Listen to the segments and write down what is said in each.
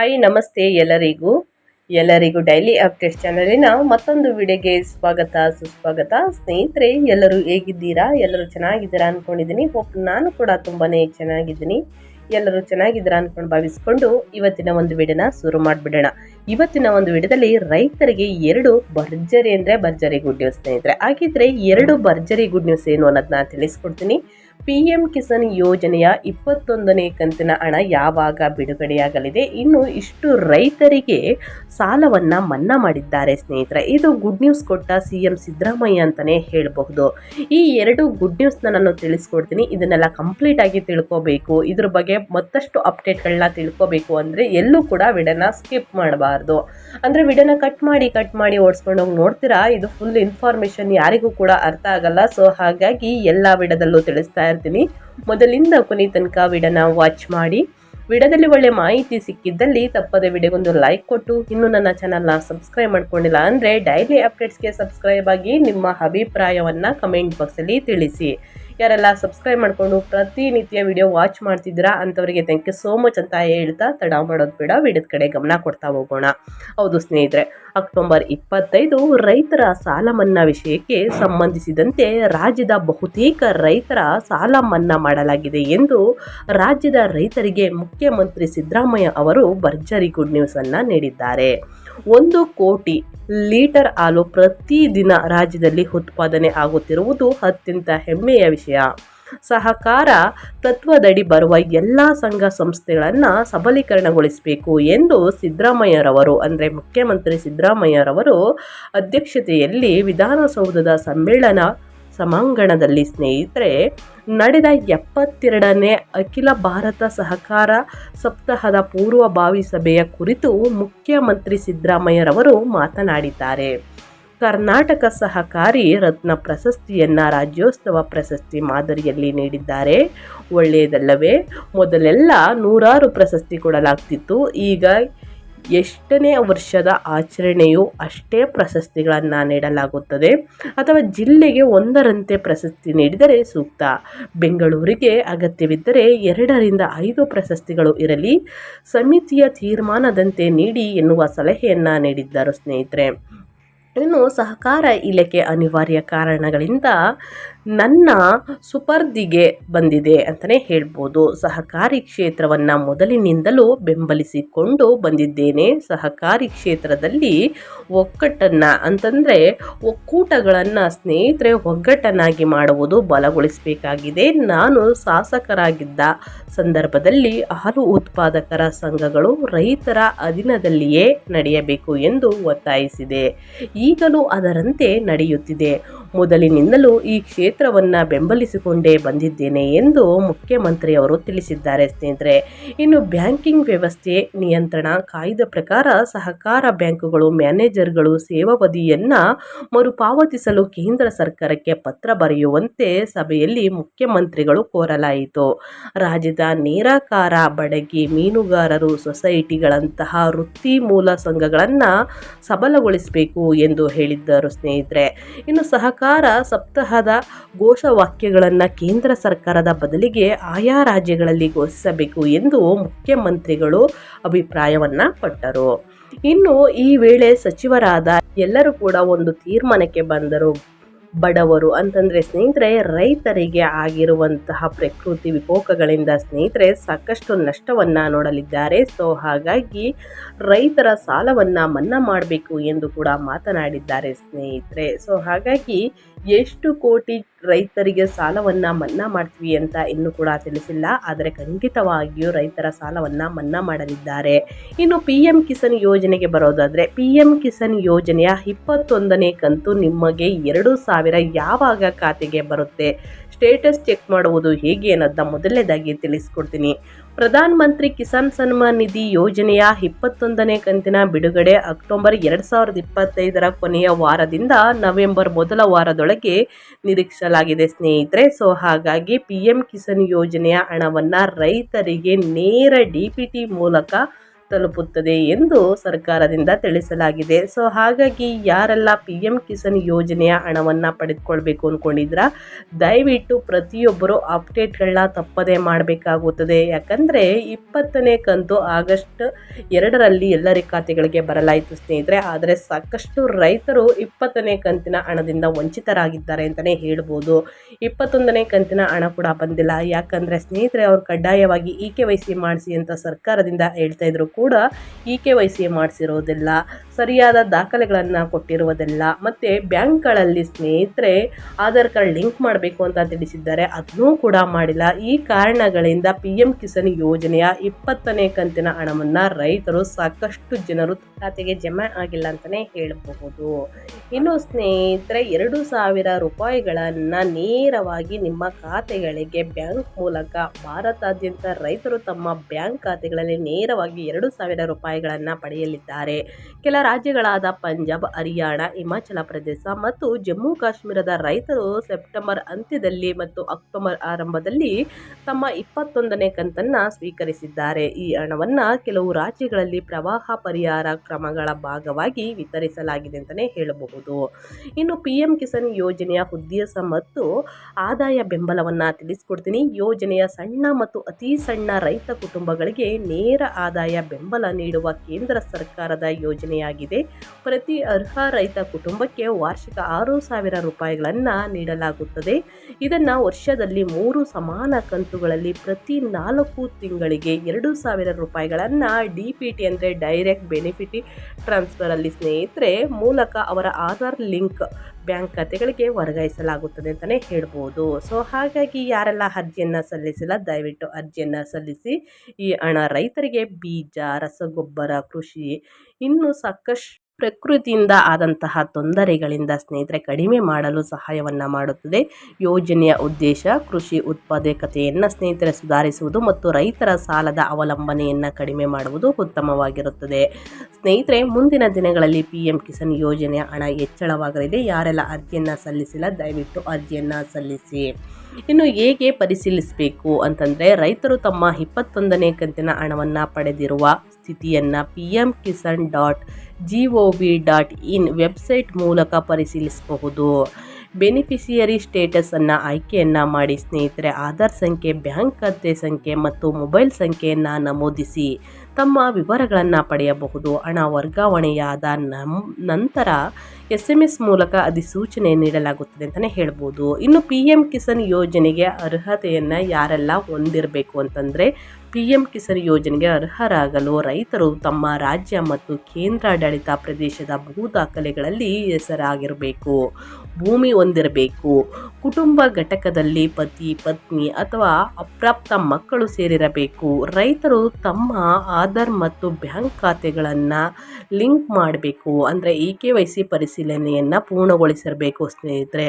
Hi ನಮಸ್ತೆ ಎಲ್ಲರಿಗೂ. ಎಲ್ಲರಿಗೂ ಡೈಲಿ ಅಪ್ಡೇಟ್ಸ್ ಚಾನಲಿನ ಮತ್ತೊಂದು ವಿಡಿಯೋಗೆ ಸ್ವಾಗತ, ಸುಸ್ವಾಗತ. ಸ್ನೇಹಿತರೆ, ಎಲ್ಲರೂ ಹೇಗಿದ್ದೀರಾ? ಎಲ್ಲರೂ ಚೆನ್ನಾಗಿದ್ದೀರಾ ಅಂದ್ಕೊಂಡಿದ್ದೀನಿ ಹೋಪ್ ನಾನು ಕೂಡ ತುಂಬಾ ಚೆನ್ನಾಗಿದ್ದೀನಿ. ಎಲ್ಲರೂ ಚೆನ್ನಾಗಿದ್ದೀರಾ ಅಂದ್ಕೊಂಡು ಭಾವಿಸ್ಕೊಂಡು ಇವತ್ತಿನ ಒಂದು ವಿಡಿಯೋನ ಶುರು ಮಾಡಿಬಿಡೋಣ. ಇವತ್ತಿನ ಒಂದು ವಿಡಿಯೋದಲ್ಲಿ ರೈತರಿಗೆ ಎರಡು ಭರ್ಜರಿ ಅಂದರೆ ಭರ್ಜರಿ ಗುಡ್ ನ್ಯೂಸ್ ಸ್ನೇಹಿತರೆ. ಹಾಗಿದ್ರೆ ಎರಡು ಭರ್ಜರಿ ಗುಡ್ ನ್ಯೂಸ್ ಏನು ಅನ್ನೋದನ್ನ ತಿಳಿಸ್ಕೊಡ್ತೀನಿ. ಪಿ ಎಂ ಕಿಸಾನ್ ಯೋಜನೆಯ ಇಪ್ಪತ್ತೊಂದನೇ ಕಂತಿನ ಹಣ ಯಾವಾಗ ಬಿಡುಗಡೆಯಾಗಲಿದೆ? ಇನ್ನು ಇಷ್ಟು ರೈತರಿಗೆ ಸಾಲವನ್ನ ಮನ್ನಾ ಮಾಡಿದ್ದಾರೆ ಸ್ನೇಹಿತರೆ. ಇದು ಗುಡ್ ನ್ಯೂಸ್ ಕೊಟ್ಟ ಸಿ ಎಂ ಸಿದ್ದರಾಮಯ್ಯ ಅಂತಲೇ ಹೇಳಬಹುದು. ಈ ಎರಡು ಗುಡ್ ನ್ಯೂಸ್ನ ನಾನು ತಿಳಿಸ್ಕೊಡ್ತೀನಿ. ಇದನ್ನೆಲ್ಲ ಕಂಪ್ಲೀಟ್ ಆಗಿ ತಿಳ್ಕೋಬೇಕು. ಇದ್ರ ಬಗ್ಗೆ ಮತ್ತಷ್ಟು ಅಪ್ಡೇಟ್ಗಳನ್ನ ತಿಳ್ಕೋಬೇಕು ಅಂದರೆ ಎಲ್ಲೂ ಕೂಡ ವಿಡನ ಸ್ಕಿಪ್ ಮಾಡಬಾರ್ದು. ಅಂದರೆ ವಿಡನ ಕಟ್ ಮಾಡಿ ಕಟ್ ಮಾಡಿ ಓಡಿಸ್ಕೊಂಡು ಹೋಗಿ ನೋಡ್ತೀರಾ? ಇದು ಫುಲ್ ಇನ್ಫಾರ್ಮೇಷನ್ ಯಾರಿಗೂ ಕೂಡ ಅರ್ಥ ಆಗಲ್ಲ. ಸೊ ಹಾಗಾಗಿ ಎಲ್ಲ ವಿಡದಲ್ಲೂ ತಿಳಿಸ್ತಾ ಇರ್ತೀನಿ. ಮೊದಲಿಂದ ಕೊನೆ ತನಕ ವಿಡನ ವಾಚ್ ಮಾಡಿ. ವಿಡದಲ್ಲಿ ಒಳ್ಳೆ ಮಾಹಿತಿ ಸಿಕ್ಕಿದ್ದಲ್ಲಿ ತಪ್ಪದೆ ವಿಡಿಯೋಗೊಂದು ಲೈಕ್ ಕೊಟ್ಟು. ಇನ್ನೂ ನನ್ನ ಚಾನಲ್ನ ಸಬ್ಸ್ಕ್ರೈಬ್ ಮಾಡ್ಕೊಂಡಿಲ್ಲ ಅಂದರೆ ಡೈಲಿ ಅಪ್ಡೇಟ್ಸ್ಗೆ ಸಬ್ಸ್ಕ್ರೈಬ್ ಆಗಿ ನಿಮ್ಮ ಅಭಿಪ್ರಾಯವನ್ನು ಕಮೆಂಟ್ ಬಾಕ್ಸಲ್ಲಿ ತಿಳಿಸಿ. ಯಾರೆಲ್ಲ ಸಬ್ಸ್ಕ್ರೈಬ್ ಮಾಡಿಕೊಂಡು ಪ್ರತಿನಿತ್ಯ ವಿಡಿಯೋ ವಾಚ್ ಮಾಡ್ತಿದ್ದೀರಾ ಅಂಥವರಿಗೆ ಥ್ಯಾಂಕ್ ಯು ಸೋ ಮಚ್ ಅಂತ ಹೇಳ್ತಾ ತಡ ಮಾಡೋದು ಬೇಡ, ವಿಡಿಯೋದ ಕಡೆ ಗಮನ ಕೊಡ್ತಾ ಹೋಗೋಣ. ಹೌದು ಸ್ನೇಹಿತರೆ, ಅಕ್ಟೋಬರ್ ಇಪ್ಪತ್ತೈದು ರೈತರ ಸಾಲ ಮನ್ನಾ ವಿಷಯಕ್ಕೆ ಸಂಬಂಧಿಸಿದಂತೆ ರಾಜ್ಯದ ಬಹುತೇಕ ರೈತರ ಸಾಲ ಮನ್ನಾ ಮಾಡಲಾಗಿದೆ ಎಂದು ರಾಜ್ಯದ ರೈತರಿಗೆ ಮುಖ್ಯಮಂತ್ರಿ ಸಿದ್ದರಾಮಯ್ಯ ಅವರು ಭರ್ಜರಿ ಗುಡ್ ನ್ಯೂಸನ್ನು ನೀಡಿದ್ದಾರೆ. ಒಂದು ಕೋಟಿ ಲೀಟರ್ ಹಾಲು ಪ್ರತಿದಿನ ರಾಜ್ಯದಲ್ಲಿ ಉತ್ಪಾದನೆ ಆಗುತ್ತಿರುವುದು ಅತ್ಯಂತ ಹೆಮ್ಮೆಯ ವಿಷಯ. ಸಹಕಾರ ತತ್ವದಡಿ ಬರುವ ಎಲ್ಲ ಸಂಘ ಸಂಸ್ಥೆಗಳನ್ನು ಸಬಲೀಕರಣಗೊಳಿಸಬೇಕು ಎಂದು ಸಿದ್ದರಾಮಯ್ಯರವರು, ಅಂದರೆ ಮುಖ್ಯಮಂತ್ರಿ ಸಿದ್ದರಾಮಯ್ಯರವರು ಅಧ್ಯಕ್ಷತೆಯಲ್ಲಿ ವಿಧಾನಸೌಧದ ಸಮ್ಮೇಳನ ಸಭಾಂಗಣದಲ್ಲಿ ಸ್ನೇಹಿತರೆ, ನಡೆದ ಎಪ್ಪತ್ತೆರಡನೇ ಅಖಿಲ ಭಾರತ ಸಹಕಾರ ಸಪ್ತಾಹದ ಪೂರ್ವಭಾವಿ ಸಭೆಯ ಕುರಿತು ಮುಖ್ಯಮಂತ್ರಿ ಸಿದ್ದರಾಮಯ್ಯರವರು ಮಾತನಾಡಿದ್ದಾರೆ. ಕರ್ನಾಟಕ ಸಹಕಾರಿ ರತ್ನ ಪ್ರಶಸ್ತಿಯನ್ನು ರಾಜ್ಯೋತ್ಸವ ಪ್ರಶಸ್ತಿ ಮಾದರಿಯಲ್ಲಿ ನೀಡಿದ್ದಾರೆ. ಒಳ್ಳೆಯದಲ್ಲವೇ, ಮೊದಲೆಲ್ಲ ನೂರಾರು ಪ್ರಶಸ್ತಿ ಕೊಡಲಾಗ್ತಿತ್ತು. ಈಗ ಎಷ್ಟನೇ ವರ್ಷದ ಆಚರಣೆಯು ಅಷ್ಟೇ ಪ್ರಶಸ್ತಿಗಳನ್ನು ನೀಡಲಾಗುತ್ತದೆ. ಅಥವಾ ಜಿಲ್ಲೆಗೆ ಒಂದರಂತೆ ಪ್ರಶಸ್ತಿ ನೀಡಿದರೆ ಸೂಕ್ತ. ಬೆಂಗಳೂರಿಗೆ ಅಗತ್ಯವಿದ್ದರೆ ಎರಡರಿಂದ ಐದು ಪ್ರಶಸ್ತಿಗಳು ಇರಲಿ. ಸಮಿತಿಯ ತೀರ್ಮಾನದಂತೆ ನೀಡಿ ಎನ್ನುವ ಸಲಹೆಯನ್ನು ನೀಡಿದ್ದರು ಸ್ನೇಹಿತರೆ. ಇನ್ನು ಸಹಕಾರ ಇಲಾಖೆ ಅನಿವಾರ್ಯ ಕಾರಣಗಳಿಂದ ನನ್ನ ಸುಪರ್ದಿಗೆ ಬಂದಿದೆ ಅಂತಲೇ ಹೇಳ್ಬೋದು. ಸಹಕಾರಿ ಕ್ಷೇತ್ರವನ್ನು ಮೊದಲಿನಿಂದಲೂ ಬೆಂಬಲಿಸಿಕೊಂಡು ಬಂದಿದ್ದೇನೆ. ಸಹಕಾರಿ ಕ್ಷೇತ್ರದಲ್ಲಿ ಒಕ್ಕಟ್ಟನ್ನು ಅಂತಂದರೆ ಒಕ್ಕೂಟಗಳನ್ನು ಸ್ನೇಹಿತರೆ ಒಗ್ಗಟ್ಟನ್ನಾಗಿ ಮಾಡುವುದು ಬಲಗೊಳಿಸಬೇಕಾಗಿದೆ. ನಾನು ಶಾಸಕರಾಗಿದ್ದ ಸಂದರ್ಭದಲ್ಲಿ ಹಾಲು ಉತ್ಪಾದಕರ ಸಂಘಗಳು ರೈತರ ಅಧೀನದಲ್ಲಿಯೇ ನಡೆಯಬೇಕು ಎಂದು ಒತ್ತಾಯಿಸಿದೆ. ಈಗಲೂ ಅದರಂತೆ ನಡೆಯುತ್ತಿದೆ. ಮೊದಲಿನಿಂದಲೂ ಈ ಕ್ಷೇತ್ರವನ್ನು ಬೆಂಬಲಿಸಿಕೊಂಡೇ ಬಂದಿದ್ದೇನೆ ಎಂದು ಮುಖ್ಯಮಂತ್ರಿಯವರು ತಿಳಿಸಿದ್ದಾರೆ ಸ್ನೇಹಿತರೆ. ಇನ್ನು ಬ್ಯಾಂಕಿಂಗ್ ವ್ಯವಸ್ಥೆ, ನಿಯಂತ್ರಣ, ಕಾಯ್ದೆ ಪ್ರಕಾರ ಸಹಕಾರ ಬ್ಯಾಂಕುಗಳು, ಮ್ಯಾನೇಜರ್ಗಳು ಸೇವಾವಧಿಯನ್ನು ಮರುಪಾವತಿಸಲು ಕೇಂದ್ರ ಸರ್ಕಾರಕ್ಕೆ ಪತ್ರ ಬರೆಯುವಂತೆ ಸಭೆಯಲ್ಲಿ ಮುಖ್ಯಮಂತ್ರಿಗಳು ಕೋರಲಾಯಿತು. ರಾಜ್ಯದ ನೇರಾಕಾರ, ಬಡಗಿ ಮೀನುಗಾರರು ಸೊಸೈಟಿಗಳಂತಹ ವೃತ್ತಿ ಮೂಲ ಸಂಘಗಳನ್ನು ಸಬಲಗೊಳಿಸಬೇಕು ಎಂದು ಹೇಳಿದ್ದರು ಸ್ನೇಹಿತರೆ. ಇನ್ನು ಸಹಕಾರ ಸಪ್ತಾಹದ ಘೋಷವಾಕ್ಯಗಳನ್ನು ಕೇಂದ್ರ ಸರ್ಕಾರದ ಬದಲಿಗೆ ಆಯಾ ರಾಜ್ಯಗಳಲ್ಲಿ ಘೋಷಿಸಬೇಕು ಎಂದು ಮುಖ್ಯಮಂತ್ರಿಗಳು ಅಭಿಪ್ರಾಯವನ್ನು ಪಟ್ಟರು. ಇನ್ನು ಈ ವೇಳೆ ಸಚಿವರಾದ ಎಲ್ಲರೂ ಕೂಡ ಒಂದು ತೀರ್ಮಾನಕ್ಕೆ ಬಂದರು. ಬಡವರು ಅಂತಂದರೆ ಸ್ನೇಹಿತರೆ, ರೈತರಿಗೆ ಆಗಿರುವಂತಹ ಪ್ರಕೃತಿ ವಿಕೋಪಗಳಿಂದ ಸ್ನೇಹಿತರೆ ಸಾಕಷ್ಟು ನಷ್ಟವನ್ನು ನೋಡಲಿದ್ದಾರೆ. ಸೊ ಹಾಗಾಗಿ ರೈತರ ಸಾಲವನ್ನು ಮನ್ನಾ ಮಾಡಬೇಕು ಎಂದು ಕೂಡ ಮಾತನಾಡಿದ್ದಾರೆ ಸ್ನೇಹಿತರೆ. ಸೊ ಹಾಗಾಗಿ ಎಷ್ಟು ಕೋಟಿ ರೈತರಿಗೆ ಸಾಲವನ್ನು ಮನ್ನಾ ಮಾಡ್ತೀವಿ ಅಂತ ಇನ್ನೂ ಕೂಡ ತಿಳಿಸಿಲ್ಲ. ಆದರೆ ಖಂಡಿತವಾಗಿಯೂ ರೈತರ ಸಾಲವನ್ನು ಮನ್ನಾ ಮಾಡಲಿದ್ದಾರೆ. ಇನ್ನು ಪಿ ಎಂ ಕಿಸಾನ್ ಯೋಜನೆಗೆ ಬರೋದಾದರೆ ಪಿ ಎಂ ಕಿಸಾನ್ ಯೋಜನೆಯ ಇಪ್ಪತ್ತೊಂದನೇ ಕಂತು ನಿಮಗೆ ಎರಡು ಸಾವಿರ ಯಾವಾಗ ಖಾತೆಗೆ ಬರುತ್ತೆ? ಸ್ಟೇಟಸ್ ಚೆಕ್ ಮಾಡುವುದು ಹೇಗೆ ಅನ್ನೋದನ್ನ ಮೊದಲನೇದಾಗಿ ತಿಳಿಸ್ಕೊಡ್ತೀನಿ. ಪ್ರಧಾನ ಮಂತ್ರಿ ಕಿಸಾನ್ ಸನ್ಮಾನ್ ನಿಧಿ ಯೋಜನೆಯ ಇಪ್ಪತ್ತೊಂದನೇ ಕಂತಿನ ಬಿಡುಗಡೆ ಅಕ್ಟೋಬರ್ ಎರಡು ಸಾವಿರದ ಇಪ್ಪತ್ತೈದರ ಕೊನೆಯ ವಾರದಿಂದ ನವೆಂಬರ್ ಮೊದಲ ವಾರದೊಳಗೆ ನಿರೀಕ್ಷಿಸಲಾಗಿದೆ. ಸ್ನೇಹಿತರೆ, ಸೊ ಹಾಗಾಗಿ ಪಿ ಎಂ ಕಿಸಾನ್ ಯೋಜನೆಯ ಹಣವನ್ನು ರೈತರಿಗೆ ನೇರ ಡಿ ಪಿ ಟಿ ಮೂಲಕ ತಲುಪುತ್ತದೆ ಎಂದು ಸರ್ಕಾರದಿಂದ ತಿಳಿಸಲಾಗಿದೆ. ಸೊ, ಹಾಗಾಗಿ ಯಾರೆಲ್ಲ ಪಿ ಎಂ ಕಿಸಾನ್ ಯೋಜನೆಯ ಹಣವನ್ನು ಪಡೆದುಕೊಳ್ಬೇಕು ಅಂದ್ಕೊಂಡಿದ್ರ ದಯವಿಟ್ಟು ಪ್ರತಿಯೊಬ್ಬರು ಅಪ್ಡೇಟ್ಗಳನ್ನ ತಪ್ಪದೇ ಮಾಡಬೇಕಾಗುತ್ತದೆ. ಯಾಕಂದರೆ ಇಪ್ಪತ್ತನೇ ಕಂತು ಆಗಸ್ಟ್ ಎರಡರಲ್ಲಿ ಎಲ್ಲರ ಖಾತೆಗಳಿಗೆ ಬರಲಾಯಿತು ಸ್ನೇಹಿತರೆ. ಆದರೆ ಸಾಕಷ್ಟು ರೈತರು ಇಪ್ಪತ್ತನೇ ಕಂತಿನ ಹಣದಿಂದ ವಂಚಿತರಾಗಿದ್ದಾರೆ ಅಂತಲೇ ಹೇಳ್ಬೋದು. ಇಪ್ಪತ್ತೊಂದನೇ ಕಂತಿನ ಹಣ ಕೂಡ ಬಂದಿಲ್ಲ. ಯಾಕಂದರೆ ಸ್ನೇಹಿತರೆ, ಅವರು ಕಡ್ಡಾಯವಾಗಿ ಇ ಕೆ ವೈ ಸಿ ಮಾಡಿಸಿ ಅಂತ ಸರ್ಕಾರದಿಂದ ಹೇಳ್ತಾ ಇದ್ರು. ಕೂಡ ಇ ಕೆ ವೈ ಸಿ ಮಾಡಿಸಿರೋದಿಲ್ಲ. ಸರಿಯಾದ ದಾಖಲೆಗಳನ್ನು ಕೊಟ್ಟಿರುವುದಿಲ್ಲ. ಮತ್ತು ಬ್ಯಾಂಕ್ಗಳಲ್ಲಿ ಸ್ನೇಹಿತರೆ, ಆಧಾರ್ ಕಾರ್ಡ್ ಲಿಂಕ್ ಮಾಡಬೇಕು ಅಂತ ತಿಳಿಸಿದ್ದಾರೆ. ಅದನ್ನೂ ಕೂಡ ಮಾಡಿಲ್ಲ. ಈ ಕಾರಣಗಳಿಂದ ಪಿ ಎಂ ಕಿಸಾನ್ ಯೋಜನೆಯ ಇಪ್ಪತ್ತನೇ ಕಂತಿನ ಹಣವನ್ನು ರೈತರು ಸಾಕಷ್ಟು ಜನರು ಖಾತೆಗೆ ಜಮಾ ಆಗಿಲ್ಲ ಅಂತಲೇ ಹೇಳಬಹುದು. ಇನ್ನು ಸ್ನೇಹಿತರೆ, ಎರಡು ಸಾವಿರ ರೂಪಾಯಿಗಳನ್ನು ನೇರವಾಗಿ ನಿಮ್ಮ ಖಾತೆಗಳಿಗೆ ಬ್ಯಾಂಕ್ ಮೂಲಕ ಭಾರತಾದ್ಯಂತ ರೈತರು ತಮ್ಮ ಬ್ಯಾಂಕ್ ಖಾತೆಗಳಲ್ಲಿ ನೇರವಾಗಿ ಎರಡು ಸಾವಿರ ರೂಪಾಯಿಗಳನ್ನು ಪಡೆಯಲಿದ್ದಾರೆ. ಕೆಲ ರಾಜ್ಯಗಳಾದ ಪಂಜಾಬ್, ಹರಿಯಾಣ, ಹಿಮಾಚಲ ಪ್ರದೇಶ ಮತ್ತು ಜಮ್ಮು ಕಾಶ್ಮೀರದ ರೈತರು ಸೆಪ್ಟೆಂಬರ್ ಅಂತ್ಯದಲ್ಲಿ ಮತ್ತು ಅಕ್ಟೋಬರ್ ಆರಂಭದಲ್ಲಿ ತಮ್ಮ ಇಪ್ಪತ್ತೊಂದನೇ ಕಂತನ್ನು ಸ್ವೀಕರಿಸಿದ್ದಾರೆ. ಈ ಹಣವನ್ನು ಕೆಲವು ರಾಜ್ಯಗಳಲ್ಲಿ ಪ್ರವಾಹ ಪರಿಹಾರ ಕ್ರಮಗಳ ಭಾಗವಾಗಿ ವಿತರಿಸಲಾಗಿದೆ ಅಂತಲೇ ಹೇಳಬಹುದು. ಇನ್ನು ಪಿ ಎಂ ಕಿಸಾನ್ ಯೋಜನೆಯ ಉದ್ದೇಶ ಮತ್ತು ಆದಾಯ ಬೆಂಬಲವನ್ನು ತಿಳಿಸಿಕೊಡ್ತೀನಿ. ಯೋಜನೆಯ ಸಣ್ಣ ಮತ್ತು ಅತಿ ಸಣ್ಣ ರೈತ ಕುಟುಂಬಗಳಿಗೆ ನೇರ ಆದಾಯ ಬೆಂಬಲ ನೀಡುವ ಕೇಂದ್ರ ಸರ್ಕಾರದ ಯೋಜನೆಯಾಗಿದೆ. ಪ್ರತಿ ಅರ್ಹ ರೈತ ಕುಟುಂಬಕ್ಕೆ ವಾರ್ಷಿಕ ಆರು ಸಾವಿರ ರೂಪಾಯಿಗಳನ್ನು ನೀಡಲಾಗುತ್ತದೆ. ಇದನ್ನು ವರ್ಷದಲ್ಲಿ ಮೂರು ಸಮಾನ ಕಂತುಗಳಲ್ಲಿ ಪ್ರತಿ ನಾಲ್ಕು ತಿಂಗಳಿಗೆ ಎರಡು ಸಾವಿರ ರೂಪಾಯಿಗಳನ್ನು ಡಿ ಪಿ ಟಿ ಅಂದರೆ ಡೈರೆಕ್ಟ್ ಬೆನಿಫಿಟಿ ಟ್ರಾನ್ಸ್ಫರಲ್ಲಿ ಸ್ನೇಹಿತರೆ ಮೂಲಕ ಅವರ ಆಧಾರ್ ಲಿಂಕ್ ಬ್ಯಾಂಕ್ ಖಾತೆಗಳಿಗೆ ವರ್ಗಾಯಿಸಲಾಗುತ್ತದೆ ಅಂತಲೇ ಹೇಳ್ಬೋದು. ಸೊ ಹಾಗಾಗಿ ಯಾರೆಲ್ಲ ಅರ್ಜಿಯನ್ನು ಸಲ್ಲಿಸಿಲ್ಲ, ದಯವಿಟ್ಟು ಅರ್ಜಿಯನ್ನು ಸಲ್ಲಿಸಿ. ಈ ಹಣ ರೈತರಿಗೆ ಬೀಜ, ರಸಗೊಬ್ಬರ, ಕೃಷಿ, ಇನ್ನೂ ಸಾಕಷ್ಟು ಪ್ರಕೃತಿಯಿಂದ ಆದಂತಹ ತೊಂದರೆಗಳಿಂದ ಸ್ನೇಹಿತರೆ ಕಡಿಮೆ ಮಾಡಲು ಸಹಾಯವನ್ನು ಮಾಡುತ್ತದೆ. ಯೋಜನೆಯ ಉದ್ದೇಶ ಕೃಷಿ ಉತ್ಪಾದಕತೆಯನ್ನು ಸ್ನೇಹಿತರೆ ಸುಧಾರಿಸುವುದು ಮತ್ತು ರೈತರ ಸಾಲದ ಅವಲಂಬನೆಯನ್ನು ಕಡಿಮೆ ಮಾಡುವುದು ಉತ್ತಮವಾಗಿರುತ್ತದೆ. ಸ್ನೇಹಿತರೆ, ಮುಂದಿನ ದಿನಗಳಲ್ಲಿ ಪಿ ಎಂ ಕಿಸಾನ್ ಯೋಜನೆಯ ಹಣ ಹೆಚ್ಚಳವಾಗಲಿದೆ. ಯಾರೆಲ್ಲ ಅರ್ಜಿಯನ್ನು ಸಲ್ಲಿಸಿಲ್ಲ, ದಯವಿಟ್ಟು ಅರ್ಜಿಯನ್ನು ಸಲ್ಲಿಸಿ. ಇನ್ನು ಹೇಗೆ ಪರಿಶೀಲಿಸಬೇಕು ಅಂತಂದರೆ ರೈತರು ತಮ್ಮ ಇಪ್ಪತ್ತೊಂದನೇ ಕಂತಿನ ಹಣವನ್ನು ಪಡೆದಿರುವ ಸ್ಥಿತಿಯನ್ನು P M Kisan dot G O V dot in website ಮೂಲಕ ಪರಿಶೀಲಿಸಬಹುದು. ಬೆನಿಫಿಸಿಯರಿ ಸ್ಟೇಟಸನ್ನು ಆಯ್ಕೆಯನ್ನು ಮಾಡಿ ಸ್ನೇಹಿತರೆ, ಆಧಾರ್ ಸಂಖ್ಯೆ, ಬ್ಯಾಂಕ್ ಖಾತೆ ಸಂಖ್ಯೆ ಮತ್ತು ಮೊಬೈಲ್ ಸಂಖ್ಯೆಯನ್ನು ನಮೂದಿಸಿ ತಮ್ಮ ವಿವರಗಳನ್ನು ಪಡೆಯಬಹುದು. ಹಣ ವರ್ಗಾವಣೆಯಾದ ನಮ್, ನಂತರ ಎಸ್ ಎಂ ಎಸ್ ಮೂಲಕ ಅಧಿಸೂಚನೆ ನೀಡಲಾಗುತ್ತದೆ ಅಂತಲೇ ಹೇಳ್ಬೋದು. ಇನ್ನು ಪಿ ಎಂ ಕಿಸಾನ್ ಯೋಜನೆಗೆ ಅರ್ಹತೆಯನ್ನು ಯಾರೆಲ್ಲ ಹೊಂದಿರಬೇಕು ಅಂತಂದರೆ ಪಿ ಎಂ ಕಿಸಾನ್ ಯೋಜನೆಗೆ ಅರ್ಹರಾಗಲು ರೈತರು ತಮ್ಮ ರಾಜ್ಯ ಮತ್ತು ಕೇಂದ್ರಾಡಳಿತ ಪ್ರದೇಶದ ಭೂ ದಾಖಲೆಗಳಲ್ಲಿ ಹೆಸರಾಗಿರಬೇಕು, ಭೂಮಿ ಹೊಂದಿರಬೇಕು, ಕುಟುಂಬ ಘಟಕದಲ್ಲಿ ಪತಿ, ಪತ್ನಿ ಅಥವಾ ಅಪ್ರಾಪ್ತ ಮಕ್ಕಳು ಸೇರಿರಬೇಕು. ರೈತರು ತಮ್ಮ ಆಧಾರ್ ಮತ್ತು ಬ್ಯಾಂಕ್ ಖಾತೆಗಳನ್ನು ಲಿಂಕ್ ಮಾಡಬೇಕು. ಅಂದರೆ ಇ ಕೆ ವೈ ಸಿ ಪರಿಶೀಲನೆಯನ್ನು ಪೂರ್ಣಗೊಳಿಸಿರಬೇಕು ಸ್ನೇಹಿತರೆ.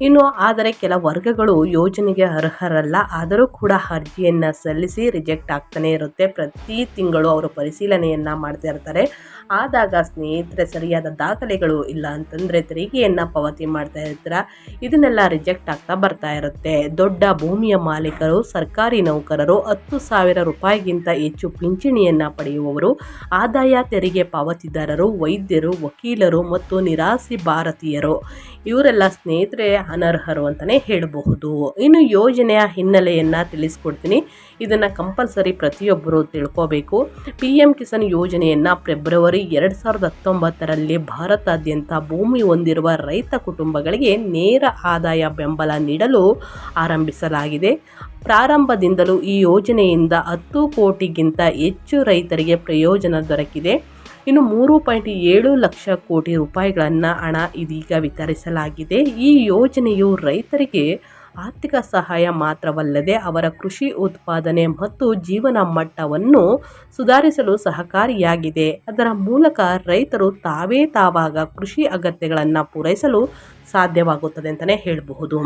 ಇನ್ನು ಆದರೆ ಕೆಲ ವರ್ಗಗಳು ಯೋಜನೆಗೆ ಅರ್ಹರಲ್ಲ. ಆದರೂ ಕೂಡ ಅರ್ಜಿಯನ್ನು ಸಲ್ಲಿಸಿ ರಿಜೆಕ್ಟ್ ಆಗ್ತಾನೆ ಇರುತ್ತೆ. ಪ್ರತಿ ತಿಂಗಳು ಅವರು ಪರಿಶೀಲನೆಯನ್ನು ಮಾಡ್ತಾ ಇರ್ತಾರೆ. ಆದಾಗ ಸ್ನೇಹಿತರೆ, ಸರಿಯಾದ ದಾಖಲೆಗಳು ಇಲ್ಲ ಅಂತಂದರೆ ತೆರಿಗೆಯನ್ನು ಪಾವತಿ ಮಾಡ್ತಾ ಇರ್ತಾರೆ? ಇದನ್ನೆಲ್ಲ ರಿಜೆಕ್ಟ್ ಆಗ್ತಾ ಬರ್ತಾ ಇರುತ್ತೆ. ದೊಡ್ಡ ಭೂಮಿಯ ಮಾಲೀಕರು, ಸರ್ಕಾರಿ ನೌಕರರು ಹತ್ತು ಸಾವಿರ ರೂಪಾಯಿಗಿಂತ ಹೆಚ್ಚು ಪಿಂಚಣಿಯನ್ನು ಪಡೆಯುವವರು, ಆದಾಯ ತೆರಿಗೆ ಪಾವತಿದಾರರು, ವೈದ್ಯರು, ವಕೀಲರು ಮತ್ತು ನಿರಾಸಿ ಭಾರತೀಯರು. ಇವರೆಲ್ಲ ಸ್ನೇಹಿತರೆ ಅನರ್ಹರು ಅಂತಲೇ ಹೇಳಬಹುದು. ಇನ್ನು ಯೋಜನೆಯ ಹಿನ್ನೆಲೆಯನ್ನು ತಿಳಿಸ್ಕೊಡ್ತೀನಿ. ಇದನ್ನು ಕಂಪಲ್ಸರಿ ಪ್ರತಿಯೊಬ್ಬರು ತಿಳ್ಕೋಬೇಕು. ಪಿ ಎಂ ಕಿಸಾನ್ ಯೋಜನೆಯನ್ನು ಫೆಬ್ರವರಿ ಎರಡು ಸಾವಿರದ ಹತ್ತೊಂಬತ್ತರಲ್ಲಿ ಭಾರತಾದ್ಯಂತ ಭೂಮಿ ಹೊಂದಿರುವ ರೈತ ಕುಟುಂಬಗಳಿಗೆ ನೇರ ಆದಾಯ ಬೆಂಬಲ ನೀಡಲು ಆರಂಭಿಸಲಾಗಿದೆ. ಪ್ರಾರಂಭದಿಂದಲೂ ಈ ಯೋಜನೆಯಿಂದ ಹತ್ತು ಕೋಟಿಗಿಂತ ಹೆಚ್ಚು ರೈತರಿಗೆ ಪ್ರಯೋಜನ ದೊರಕಿದೆ. ಇನ್ನು ಮೂರು ಪಾಯಿಂಟ್ ಏಳು ಲಕ್ಷ ಕೋಟಿ ರೂಪಾಯಿಗಳನ್ನು ಹಣ ಇದೀಗ ವಿತರಿಸಲಾಗಿದೆ. ಈ ಯೋಜನೆಯು ರೈತರಿಗೆ ಆರ್ಥಿಕ ಸಹಾಯ ಮಾತ್ರವಲ್ಲದೆ ಅವರ ಕೃಷಿ ಉತ್ಪಾದನೆ ಮತ್ತು ಜೀವನ ಮಟ್ಟವನ್ನು ಸುಧಾರಿಸಲು ಸಹಕಾರಿಯಾಗಿದೆ. ಅದರ ಮೂಲಕ ರೈತರು ತಾವೇ ತಾವಾಗ ಕೃಷಿ ಅಗತ್ಯಗಳನ್ನು ಪೂರೈಸಲು ಸಾಧ್ಯವಾಗುತ್ತದೆ ಅಂತಲೇ ಹೇಳಬಹುದು.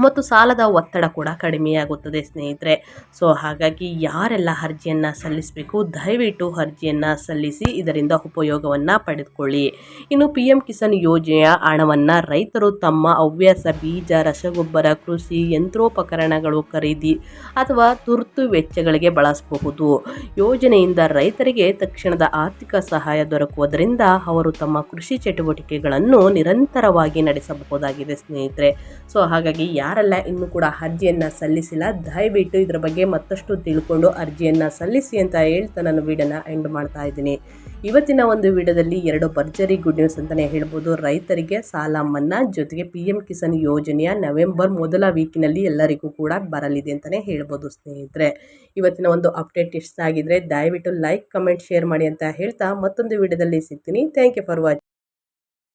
ಮತ್ತು ಸಾಲದ ಒತ್ತಡ ಕೂಡ ಕಡಿಮೆಯಾಗುತ್ತದೆ ಸ್ನೇಹಿತರೆ. ಸೊ ಹಾಗಾಗಿ ಯಾರೆಲ್ಲ ಅರ್ಜಿಯನ್ನು ಸಲ್ಲಿಸಬೇಕು, ದಯವಿಟ್ಟು ಅರ್ಜಿಯನ್ನು ಸಲ್ಲಿಸಿ ಇದರಿಂದ ಉಪಯೋಗವನ್ನು ಪಡೆದುಕೊಳ್ಳಿ. ಇನ್ನು ಪಿ ಎಂ ಕಿಸಾನ್ ಯೋಜನೆಯ ಹಣವನ್ನು ರೈತರು ತಮ್ಮ ಹವ್ಯಾಸ, ಬೀಜ, ರಸಗೊಬ್ಬರ, ಕೃಷಿ, ಯಂತ್ರೋಪಕರಣಗಳು ಖರೀದಿ ಅಥವಾ ತುರ್ತು ವೆಚ್ಚಗಳಿಗೆ ಬಳಸಬಹುದು. ಯೋಜನೆಯಿಂದ ರೈತರಿಗೆ ತಕ್ಷಣದ ಆರ್ಥಿಕ ಸಹಾಯ ದೊರಕುವುದರಿಂದ ಅವರು ತಮ್ಮ ಕೃಷಿ ಚಟುವಟಿಕೆಗಳನ್ನು ನಿರಂತರವಾಗಿ ನಡೆಸಬಹುದಾಗಿದೆ ಸ್ನೇಹಿತರೆ. ಸೊ ಹಾಗಾಗಿ ಯಾರೆಲ್ಲ, ಇನ್ನೂ ಕೂಡ ಅರ್ಜಿಯನ್ನು ಸಲ್ಲಿಸಿಲ್ಲ. ದಯವಿಟ್ಟು ಇದರ ಬಗ್ಗೆ ಮತ್ತಷ್ಟು ತಿಳ್ಕೊಂಡು ಅರ್ಜಿಯನ್ನು ಸಲ್ಲಿಸಿ ಅಂತ ಹೇಳ್ತಾ ನಾನು ವಿಡಿಯೋನ ಎಂಡ್ ಮಾಡ್ತಾ ಇದ್ದೀನಿ. ಇವತ್ತಿನ ಒಂದು ವಿಡಿಯೋದಲ್ಲಿ ಎರಡು ಭರ್ಜರಿ ಗುಡ್ ನ್ಯೂಸ್ ಅಂತಲೇ ಹೇಳ್ಬೋದು. ರೈತರಿಗೆ ಸಾಲ ಮನ್ನಾ, ಜೊತೆಗೆ ಪಿ ಎಂ ಕಿಸಾನ್ ಯೋಜನೆಯ ನವೆಂಬರ್ ಮೊದಲ ವೀಕಿನಲ್ಲಿ ಎಲ್ಲರಿಗೂ ಕೂಡ ಬರಲಿದೆ ಅಂತಲೇ ಹೇಳ್ಬೋದು ಸ್ನೇಹಿತರೆ. ಇವತ್ತಿನ ಒಂದು ಅಪ್ಡೇಟ್ ಇಷ್ಟ ಆಗಿದ್ರೆ ದಯವಿಟ್ಟು ಲೈಕ್ ಕಮೆಂಟ್ ಶೇರ್ ಮಾಡಿ ಅಂತ ಹೇಳ್ತಾ ಮತ್ತೊಂದು ವಿಡಿಯೋದಲ್ಲಿ ಸಿಗ್ತೀನಿ. Thank you for watching